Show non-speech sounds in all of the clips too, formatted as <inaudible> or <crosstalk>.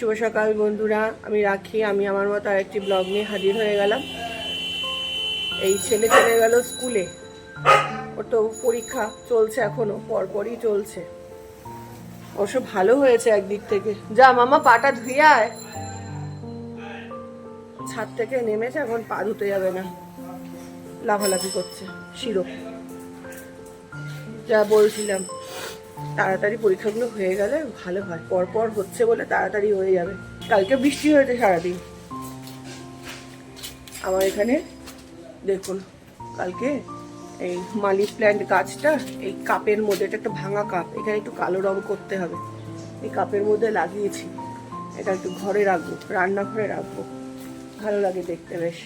শুভ সকাল বন্ধুরা, আমি রাখি, আমি আমার মতো আরেকটি ব্লগ নিয়ে হাজির হয়ে গেলাম। এই ছেলে চলে গেল স্কুলে। ওর তো পরীক্ষা চলছে এখনও, পরপরই চলছে। অবশ্য ভালো হয়েছে একদিক থেকে। যা মামা, পাটা ধুয়ে আয়। ছাদ থেকে নেমেছে, এখন পা ধুতে যাবে না। লাফালাফি করছে শিরো যা বলছিলাম। তাড়াতাড়ি পরীক্ষাগুলো হয়ে গেলে ভালো হয়। পরপর হচ্ছে বলে তাড়াতাড়ি হয়ে যাবে। কালকে বৃষ্টি হয়েছে সারাদিন। আমার এখানে দেখুন, কালকে এই মালি প্ল্যান্ট গাছটা, এই কাপের মধ্যে, এটা একটা ভাঙা কাপ, এখানে একটু কালো রং করতে হবে। এই কাপের মধ্যে লাগিয়েছি। এটা একটু ঘরে রাখব, রান্নাঘরে রাখব। ভালো লাগে দেখতে বেশ।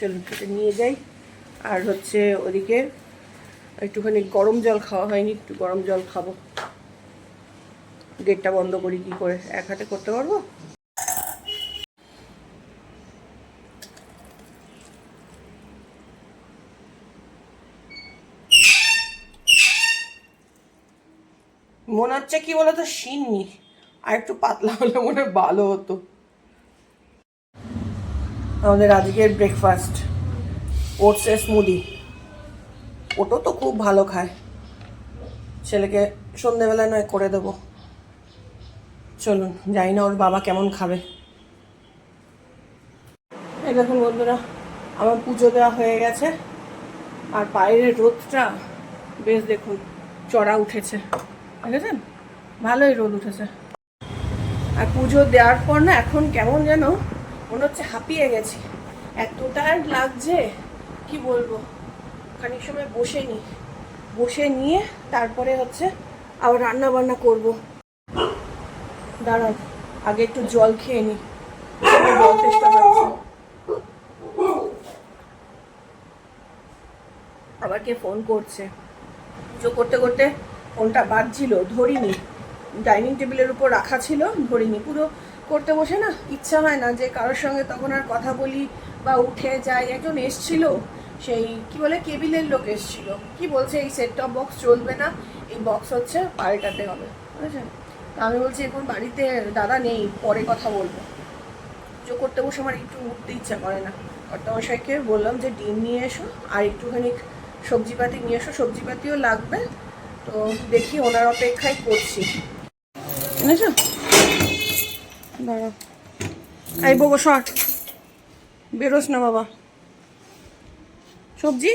চলুন, এটা নিয়ে যাই। আর হচ্ছে ওদিকে একটুখানি গরম জল খাওয়া হয়নি, একটু গরম জল খাব। গেটটা বন্ধ করি, কি করে? এক হাতে করতে পারব? মনে হচ্ছে কি বলতো শিননি আর একটু পাতলা হলে মনে ভালো হতো। আমাদের আজকের ব্রেকফাস্ট ওটস ওটসের স্মুদি ওটো তো খুব ভালো খায়। ছেলেকে সন্ধেবেলা নয় করে দেবো। চলুন, জানি না ওর বাবা কেমন খাবে। দেখুন বন্ধুরা, আমার পুজো দেওয়া হয়ে গেছে। আর বাইরের রোদটা, বেশ দেখুন, চড়া উঠেছে। দেখেছেন? ভালোই রোদ উঠেছে। আর পুজো দেওয়ার পর না, এখন কেমন যেন মনে হচ্ছে হাঁপিয়ে গেছি। এতটা লাগছে, কি বলব? খানিক সময় বসে নিই। বসে নিয়ে তারপরে হচ্ছে আবার রান্না বান্না করব। দাঁড়ান আগে একটু জল খেয়ে নিই। আবার কে ফোন করছে। পুজো করতে করতে ফোনটা বাজছিল, ধরিনি। ডাইনিং টেবিলের উপর রাখা ছিল, ধরিনি। পুরো করতে বসে না, ইচ্ছা হয় না যে কারোর সঙ্গে তখন আর কথা বলি বা উঠে যাই। একজন এসছিল সেই, কি বলে, কেবিলের লোক এসছিল। কি বলছে, এই সেট টপ বক্স চলবে না, এই বক্স হচ্ছে পাল্টাতে হবে। বুঝেছেন? আমি বলছি, এখন বাড়িতে দাদা নেই, পরে কথা বলব। পুজো করতে বসে আমার একটু উঠতে ইচ্ছা করে না। কর্তামশাইকে বললাম যে, ডিম নিয়ে এসো, আর একটুখানি সবজিপাতি নিয়ে এসো, সবজিপাতিও লাগবে। তো দেখি ওনার অপেক্ষায় করছি। এনেছো দাঁড়া। এই বগো শর্ট বেরোস না বাবা। সবজি?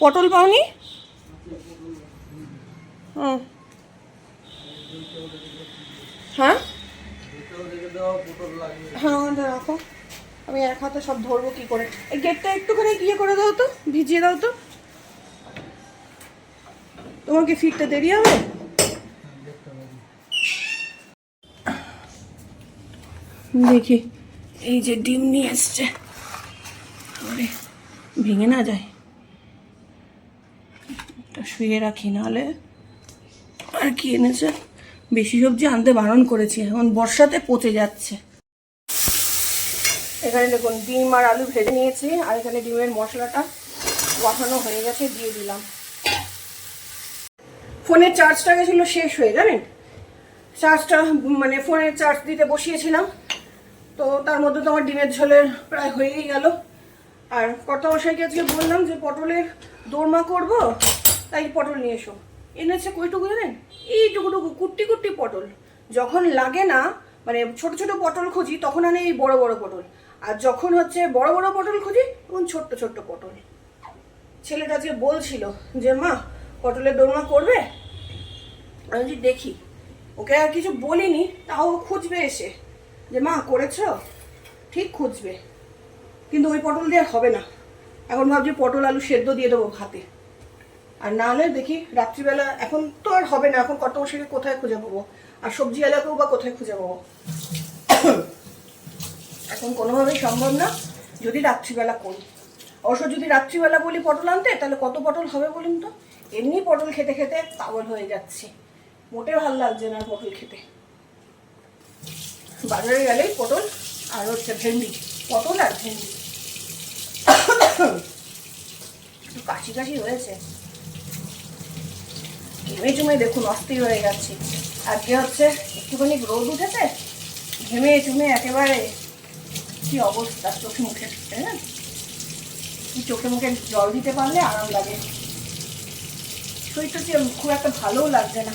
পটল পাওনি? হুম হ্যাঁ? হ্যাঁ রাখো। আমি এক হাতে সব ধরবো কি করে। এই গেটটা একটুখানি ইয়ে করে দাও তো, ভিজিয়ে দাও তো। তোমার কি ফিরতে দেরি হবে? দেখি, এই যে ডিম নিয়ে এসছে। ভেঙে না যায়? শুয়ে রাখি নাহলে আর কি এনেছে? বেশি সবজি আনতে বারণ করেছি, এখন বর্ষাতে পচে যাচ্ছে। এখানে দেখুন, ডিম আর আলু ভেজে নিয়েছি, আর এখানে ডিমের মশলাটা বসানো হয়ে গেছে, দিয়ে দিলাম। ফোনের চার্জটা গেছিল, শেষ হয়ে, জানেন? চার্জটা মানে ফোনের চার্জ দিতে বসিয়েছিলাম, তো তার মধ্যে তো আমার ডিমের ঝোলের প্রায় হয়েই গেল। আর কর্তামশাইকে আজকে বললাম যে পটলের দোরমা করব, তাই পটল নিয়ে এসো। এনেছে কইটুকু জানেন? এইটুকুটুকু, কুট্টি কুট্টি পটল। যখন লাগে না মানে ছোট ছোট পটল খুঁজি, তখন আনে এই বড় বড় পটল। আর যখন হচ্ছে বড় বড় পটল খুঁজি, তখন ছোট্ট ছোট্ট পটল। ছেলেটা আজকে বলছিল যে, মা, পটলের দোরমা করবে? আমি যদি দেখি। ওকে আর কিছু বলিনি, তাও খুঁজবে এসে। যে, মা, করেছ? ঠিক, খুঁজবে। কিন্তু ওই পটল দিয়ে হবে না। এখন ভাবছি পটল, আলু সেদ্ধ দিয়ে দেবো ভাতে। আর না হলে দেখি রাত্রিবেলা, এখন তো আর হবে না, এখন কত বসে কোথায় খুঁজে পাবো? আর সবজি এলাকাও বা কোথায় খুঁজে পাবো? এখন কোনোভাবেই সম্ভব না, যদি রাত্রিবেলা করি। অবশ্য যদি রাত্রিবেলা বলি পটল আনতে, তাহলে কত পটল হবে বলুন তো? এমনি পটল খেতে খেতে পাগল হয়ে যাচ্ছি। মোটে ভালো লাগছে না পটল খেতে। বাজারে গেলেই পটল আর হচ্ছে ভেন্ডি, পটল আর ভেন্ডি। কাশি কাশি হয়েছে। ঘেমে চুমে দেখুন, অস্থির হয়ে যাচ্ছি। আজকে হচ্ছে একটুখানি রোদ উঠেছে, ঘেমে টুমে একেবারে কি অবস্থা, চোখে মুখে হ্যাঁ চোখে মুখে জল দিতে পারলে আরাম লাগে। শরীরটা যে খুব একটা ভালোও লাগছে না।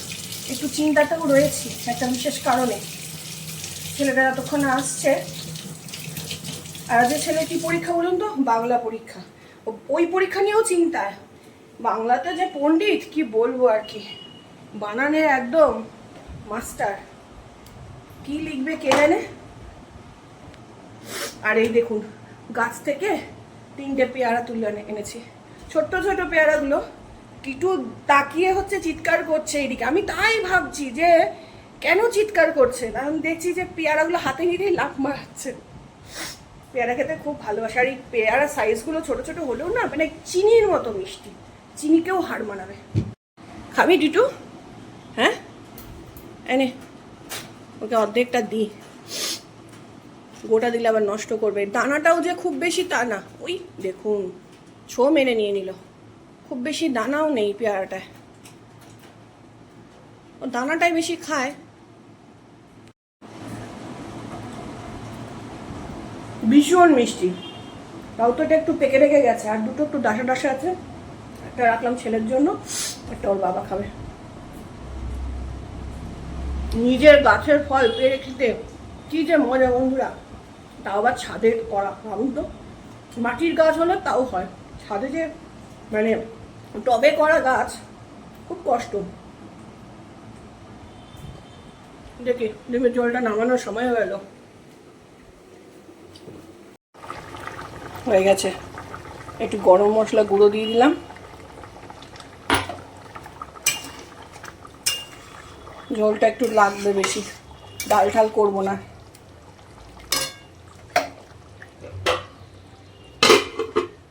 একটু চিন্তাটাও রয়েছি, একটা বিশেষ কারণে। ছেলেটা এতক্ষণ আসছে আর যে ছেলে কি পরীক্ষা বলুন তো? বাংলা পরীক্ষা। ওই পরীক্ষা নিয়েও চিন্তা বাংলাতে যে পণ্ডিত, কি বলব আর কি? বানানের একদম মাস্টার। কি লিখবে কে জানে? আর এই দেখুন, গাছ থেকে তিনটে পেয়ারা তুলে এনে- এনেছি। ছোট্ট ছোট পেয়ারাগুলো। কিটু তাকিয়ে হচ্ছে চিৎকার করছে এদিকে। আমি তাই ভাবছি যে কেন চিৎকার করছে? আমি দেখছি যে পেয়ারাগুলো হাতে নিতেই লাফ মারাচ্ছে। পেয়ারা খেতে খুব ভালোবাসে। আর এই পেয়ারা সাইজগুলো ছোট ছোট হলেও না মানে চিনির মতো মিষ্টি। চিনিকেও হার মানাবে। খাবি ডিটু? হ্যাঁ? এনে ওকে অর্ধেকটা দিই গোটা দিলে আবার নষ্ট করবে। দানাটাও যে খুব বেশি তা না। ওই দেখুন, ছো মেনে নিয়ে নিল। খুব বেশি দানাও নেই পেয়ারাটায়। ও দানাটাই বেশি খায়। ভীষণ মিষ্টি। তাও তো এটা একটু পেকে রেখে গেছে, আর দুটো একটু ডাসা ডাসা আছে, একটা রাখলাম ছেলের জন্য, একটা ওর বাবা খাবে। নিজের গাছের ফল পেরে খেতে কি যে মজা বন্ধুরা। তাও আবার ছাদে করা, ভাবুন তো। মাটির গাছ হলে তাও হয়। ছাদে যে মানে টবে করা গাছ, খুব কষ্ট। দেখি ডিমের জলটা নামানোর সময় হয়ে গেল। হয়ে গেছে। একটু গরম মশলা গুঁড়ো দিয়ে দিলাম। ঝোলটা একটু লাগবে বেশি। ডাল ঠাল করব না।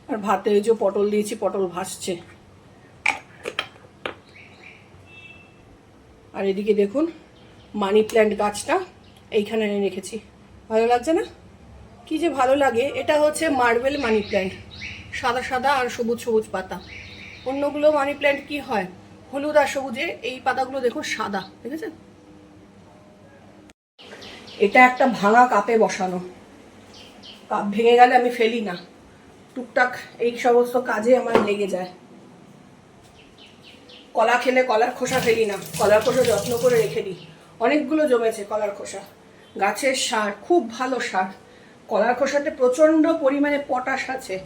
আর ভাতে ওই যে পটল দিয়েছি, পটল ভাসছে আর এদিকে দেখুন, মানি প্ল্যান্ট গাছটা এইখানে রেখেছি। ভালো লাগছে না? কি যে ভালো লাগে, এটা হচ্ছে মার্বেল মানি প্ল্যান্ট সাদা সাদা আর সবুজ সবুজ পাতা। অন্যগুলো মানি প্ল্যান্ট কি হয়? হলুদ আর সবুজে এই পাতাগুলো দেখুন সাদা, দেখেছেন? এটা একটা ভাঙা কাপে বসানো। কাপ ভেঙে গেলে আমি ফেলি না। টুকটাক এই সমস্ত কাজে আমার লেগে যায়। কলা খেলে কলার খোসা ফেলি না। কলার খোসা যত্ন করে রেখে দিই। অনেকগুলো জমেছে কলার খোসা। গাছের সার, খুব ভালো সার। কলার খোসাতে প্রচণ্ড পরিমাণে পটাশ আছে।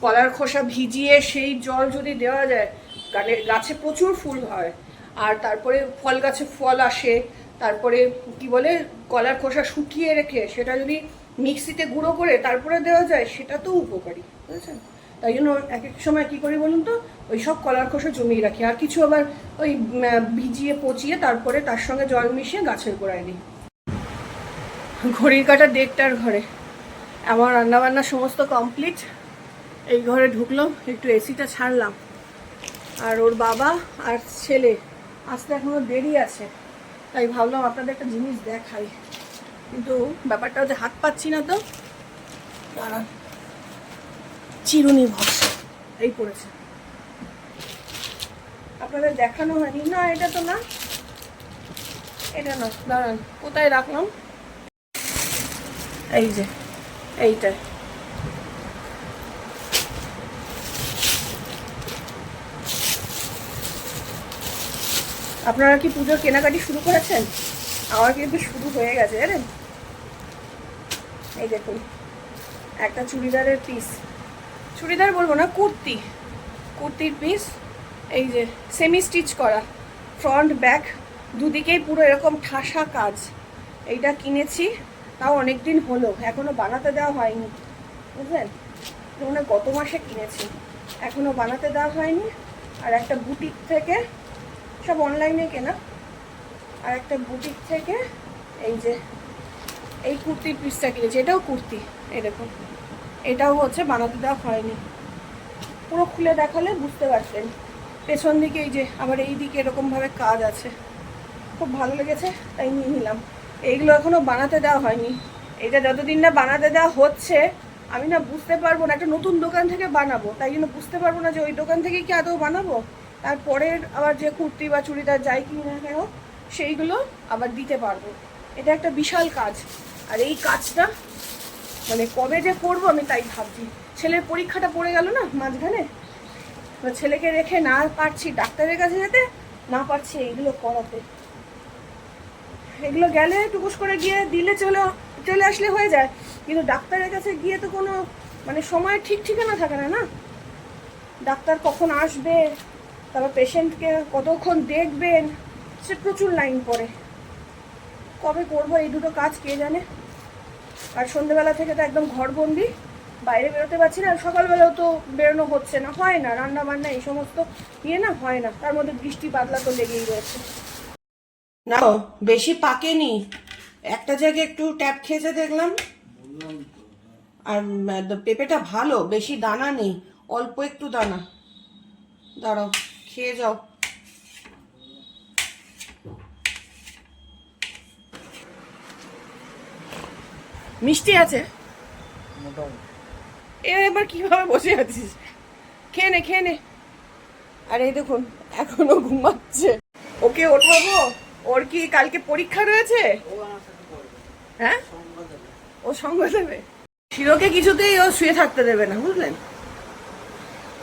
কলার খোসা ভিজিয়ে সেই জল যদি দেওয়া যায় গানে- গাছে প্রচুর ফুল হয়। আর তারপরে ফল গাছে ফল আসে, তারপরে কি বলে, কলার খোসা শুকিয়ে রেখে সেটা যদি মিক্সিতে গুঁড়ো করে তারপরে দেওয়া যায়, সেটা তো উপকারী, বুঝেছেন? তাই জন্য এক এক সময় কী করি বলুন তো, ওই সব কলার খোসা জমিয়ে রাখি। আর কিছু আবার ওই ভিজিয়ে পচিয়ে তারপরে তার সঙ্গে জল মিশিয়ে গাছের গোড়ায় দিই। ঘড়ির কাটা দেড়টার ঘরে। আমার রান্নাবান্না সমস্ত কমপ্লিট এই ঘরে ঢুকলো, একটু এসিটা ছাড়লাম। আর ওর বাবা আর ছেলে আসতে এখনও দেরি আছে, তাই ভাবলাম আপনাদের একটা জিনিস দেখাই। কিন্তু ব্যাপারটা হচ্ছে হাত পাচ্ছি না তো। চিরুনি ভরসা, এই পড়েছে। আপনাদের দেখানো হয়নি। না, এটা তো না। এটা না, দাঁড়ান, কোথায় রাখলাম? এই যে। এইটাই আপনারা কি পুজোর কেনাকাটি শুরু করেছেন? আমার কিন্তু শুরু হয়ে গেছে, জানেন? এই দেখুন, একটা চুড়িদারের পিস চুড়িদার বলব না, কুর্তি। কুর্তির পিস এই যে সেমি স্টিচ করা। ফ্রন্ট ব্যাক দুদিকেই পুরো এরকম ঠাসা কাজ। এইটা কিনেছি। তাও অনেক দিন হলো, এখনও বানাতে দেওয়া হয়নি, বুঝলেন? মানে গত মাসে কিনেছি, এখনও বানাতে দেওয়া হয়নি, আর একটা বুটিক থেকে, সব অনলাইনে কেনা, আর একটা বুটিক থেকে এই যে, এই কুর্তির পিসটা কিনেছি, এটাও কুর্তি দেখুন, এটাও হচ্ছে বানাতে দেওয়া হয়নি। পুরো খুলে দেখালে বুঝতে পারতেন, পেছন দিকে এই যে, আবার এই দিকে এরকমভাবে কাজ আছে, খুব ভালো লেগেছে, তাই নিয়ে নিলাম। এইগুলো এখনও বানাতে দেওয়া হয়নি। এটা যতদিন না বানাতে দেওয়া হচ্ছে, আমি না বুঝতে পারব না, একটা নতুন দোকান থেকে বানাবো। তাই জন্য বুঝতে পারব না যে ওই দোকান থেকে কি আদৌ বানাবো? তারপরে আবার যে কুর্তি বা চুড়িদার যাই কিনি না কেন, সেইগুলো আবার দিতে পারব। এটা একটা বিশাল কাজ। আর এই কাজটা মানে কবে যে করব আমি তাই ভাবছি। ছেলের পরীক্ষাটা পড়ে গেল না মাঝখানে? ছেলেকে রেখে না পারছি ডাক্তারের কাছে যেতে, না পারছি এইগুলো করাতে। এগুলো গেলে টুকুস করে গিয়ে দিলে চলে চলে আসলে হয়ে যায়। কিন্তু ডাক্তারের কাছে গিয়ে তো কোনো মানে সময় ঠিক ঠিকানা থাকে না না? ডাক্তার কখন আসবে, তারপর পেশেন্টকে কতক্ষণ দেখবেন, সে প্রচুর লাইন পড়ে। কবে করব, এই দুটো কাজ কে জানে? আর সন্ধ্যেবেলা থেকে তো একদম ঘরবন্দি, বাইরে বেরোতে পারছি না, আর সকালবেলাও তো বেরোনো হচ্ছে না, হয় না রান্না বান্না এই সমস্ত ইয়ে না, হয় না। তার মধ্যে বৃষ্টি, বাদলা তো লেগেই রয়েছে। না বেশি পাকেনি। একটা জায়গায় একটু ট্যাপ খেয়েছে দেখলাম। আর পেঁপেটা ভালো বেশি দানা নেই অল্প একটু দানা। দাঁড়াও খেয়ে যাও। মিষ্টি আছে? এ এবার কীভাবে বসে আছিস? খেয়ে নে খেয়ে নে। আর এই দেখুন এখনও ঘুমাচ্ছে। ওকে ওঠাবো? ওর কি কালকে পরীক্ষা রয়েছে? হ্যাঁ? ও সঙ্গ দেবে? শিরোকে কিছুতেই ও শুয়ে থাকতে দেবে না বুঝলেন?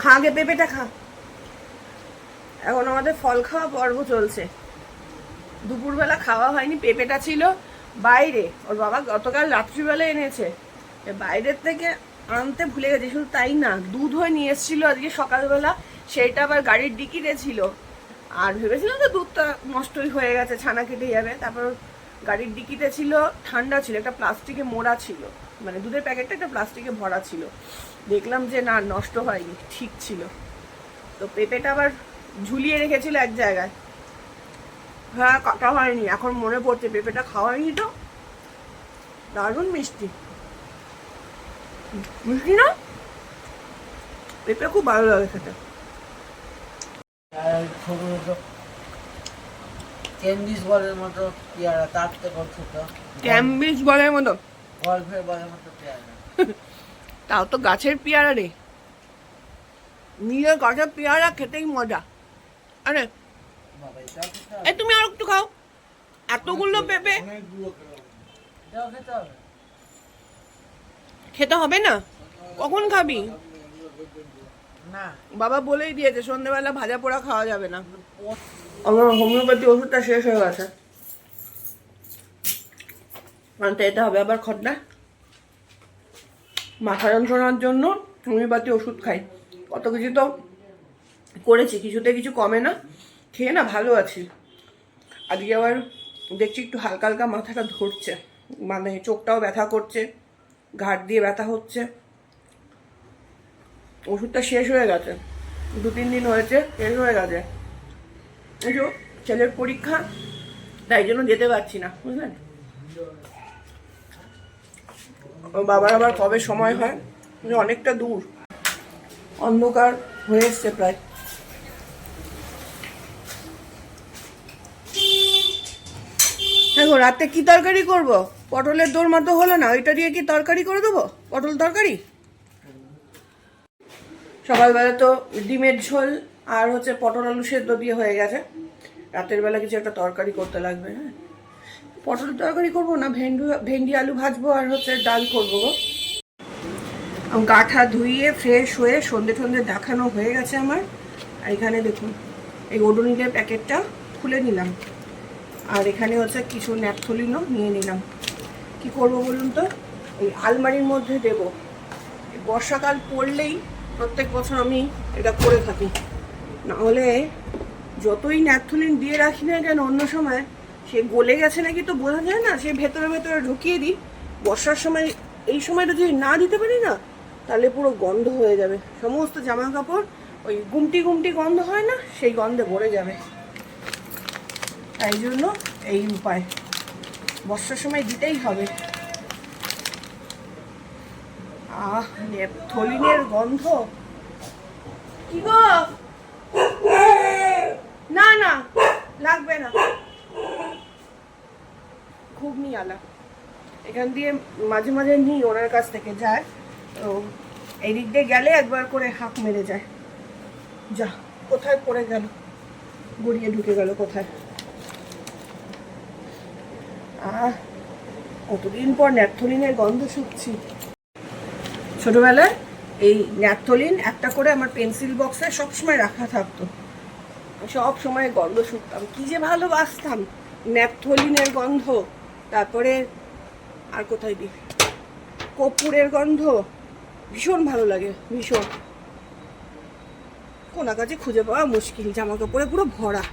খা আগে পেঁপেটা খা। এখন আমাদের ফল খাওয়া পর্ব চলছে। দুপুরবেলা খাওয়া হয়নি পেঁপেটা ছিল বাইরে। ওর বাবা গতকাল রাত্রিবেলা এনেছে। এ বাইরের থেকে আনতে ভুলে গেছে শুধু তাই না দুধ হয়ে নিয়ে এসেছিল আজকে সকালবেলা সেটা আবার গাড়ির ডিকিতে ছিল। আর ভেবেছিলাম তো দুধটা নষ্টই হয়ে গেছে, ছানা কেটে যাবে। তারপর গাড়ির ডিকিতে ছিল, ঠান্ডা ছিল, একটা প্লাস্টিকে মোড়া ছিল। মানে দুধের প্যাকেটটা একটা প্লাস্টিকে ভরা ছিল। দেখলাম যে না, নষ্ট হয়নি, ঠিক ছিল। তো পেঁপেটা আবার ঝুলিয়ে রেখেছিল এক জায়গায়। হ্যাঁ কাটা হয়নি, এখন মনে পড়ছে, পেঁপেটা খাওয়া হয়নি তো। দারুণ মিষ্টি। মিষ্টি না? পেঁপে খুব ভালো লাগে খেতে। ছোট ছোট বলের মতো পেয়ারা তার থেকে ছোট। ক্যাম্বিজ বলের মতো? গল্পের বলের মতো পেয়ারা। <laughs> তাও তো গাছের পেয়ারা রে। নিজের গাছের পেয়ারা খেতেই মজা। আরে হবে। তুমি আর একটু খাও। এতগুলো পেঁপে। খেতে হবে না? কখন খাবি? বাবা বলেই দিয়েছে সন্ধ্যেবেলা ভাজা পোড়া খাওয়া যাবে না। আমার হোমিওপ্যাথি ওষুধটা শেষ হয়ে গেছে। আনতে যেতে হবে আবার খদ্দা মাথা যন্ত্রণার জন্য হোমিওপ্যাথি ওষুধ খাই। কত কিছু তো করেছি কিছুতে কিছু কমে না। খেয়ে না ভালো আছি। আজকে আবার দেখছি একটু হালকা হালকা মাথাটা ধরছে। মানে চোখটাও ব্যথা করছে ঘাট দিয়ে ব্যথা হচ্ছে। ওষুধটা শেষ হয়ে গেছে। দু তিন দিন হয়েছে, শেষ হয়ে গেছে। যে ছেলের পরীক্ষা, তাই জন্য যেতে পারছি না, বুঝলেন? বাবার আবার কবে সময় হয়? অনেকটা দূর। অন্ধকার হয়ে এসছে প্রায়। দেখো, রাতে কি তরকারি করব? পটলের দোর মতো হলো না, ওইটা দিয়ে কি তরকারি করে দেবো? পটল তরকারি? সকালবেলা তো ডিমের ঝোল আর হচ্ছে পটল আলু সেদ্ধ দিয়ে হয়ে গেছে। রাতের বেলা কিছু একটা তরকারি করতে লাগবে হ্যাঁ। পটল তরকারি করব না, ভেন্ডি ভেন্ডি, আলু ভাজবো আর হচ্ছে ডাল করব গো। গাঠা ধুইয়ে ফ্রেশ হয়ে সন্ধে সন্ধে দেখানো হয়ে গেছে আমার। আর এখানে দেখুন, এই ওডোনিলের প্যাকেটটা খুলে নিলাম। আর এখানে হচ্ছে কিছু ন্যাপথলিনও নিয়ে নিলাম। কি করব বলুন তো? এই আলমারির মধ্যে দেব। বর্ষাকাল পড়লেই প্রত্যেক বছর আমি এটা করে থাকি। না হলে যতই ন্যাপথলিন দিয়ে রাখি না কেন অন্য সময় সে গলে গেছে নাকি তো বোঝা যায় না, সে ভেতরে ভেতরে ঢুকিয়ে দিই। বর্ষার সময়, এই সময়টা যদি না দিতে পারি না, তাহলে পুরো গন্ধ হয়ে যাবে। সমস্ত জামা কাপড় ওই গুমটি গুমটি গন্ধ হয় না, সেই গন্ধে ভরে যাবে। তাই জন্য এই উপায়। বর্ষার সময় দিতেই হবে। আহ থলিনের গন্ধ। কি গো? না না লাগবে না। খুব নিই আলা এখান দিয়ে মাঝে মাঝে নিই ওনার কাছ থেকে যায়। তো এই দিক দিয়ে গেলে একবার করে হাঁক মেরে যায়। যা কোথায় পড়ে গেল? গড়িয়ে ঢুকে গেল কোথায়? আহ কতদিন পর ন্যাপথলিনের গন্ধ শুকছি ছোটবেলায় এই ন্যাপথলিন একটা করে আমার পেন্সিল বক্সে সবসময় রাখা থাকতো। সব সময় গন্ধ শুকতাম। কি যে ভালোবাসতাম ন্যাপথলিনের গন্ধ। তারপরে আর কোথায় দিই কর্পূরের গন্ধ। ভীষণ ভালো লাগে, ভীষণ। কোনা কাছে খুঁজে পাওয়া মুশকিল জামা কাপড়ে পুরো ভরা।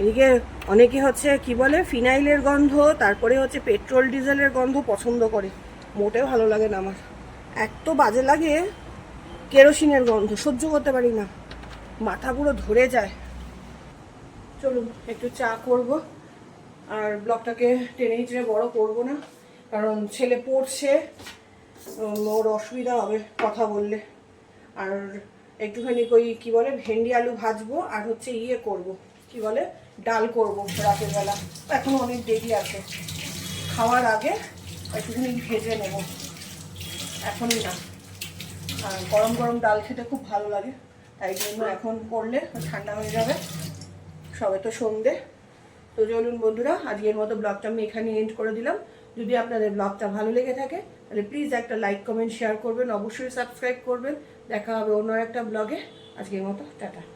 এদিকে অনেকে হচ্ছে, কি বলে, ফিনাইলের গন্ধ, তারপরে হচ্ছে পেট্রোল, ডিজেলের গন্ধ পছন্দ করে। মোটেও ভালো লাগে না আমার। এত বাজে লাগে কেরোসিনের গন্ধ, সহ্য করতে পারি না। মাথা পুরো ধরে যায়। চলুন, একটু চা করব। আর ব্লগটাকে টেনে হিচড়ে বড় করব না, কারণ ছেলে পড়ছে ওর অসুবিধা হবে কথা বললে। আর একটুখানি ওই, কি বলে, ভেন্ডি আলু ভাজবো, আর হচ্ছে ইয়ে করব। কি বলে, ডাল করব রাতের বেলা। এখন অনেক দেরি আছে। খাওয়ার আগে একটুখানি ভেজে নেব। এখনই না। আর গরম গরম ডাল খেতে খুব ভালো লাগে। তাই জন্য এখন করলে ঠান্ডা হয়ে যাবে। সবে তো সন্ধে। তো চলুন বন্ধুরা, আজকের মতো ব্লগটা আমি এখানে এন্ড করে দিলাম। যদি আপনাদের ব্লগটা ভালো লেগে থাকে, তাহলে প্লিজ একটা লাইক কমেন্ট শেয়ার করবেন। অবশ্যই সাবস্ক্রাইব করবেন। দেখা হবে অন্য একটা ব্লগে। আজকের মতো, টাটা।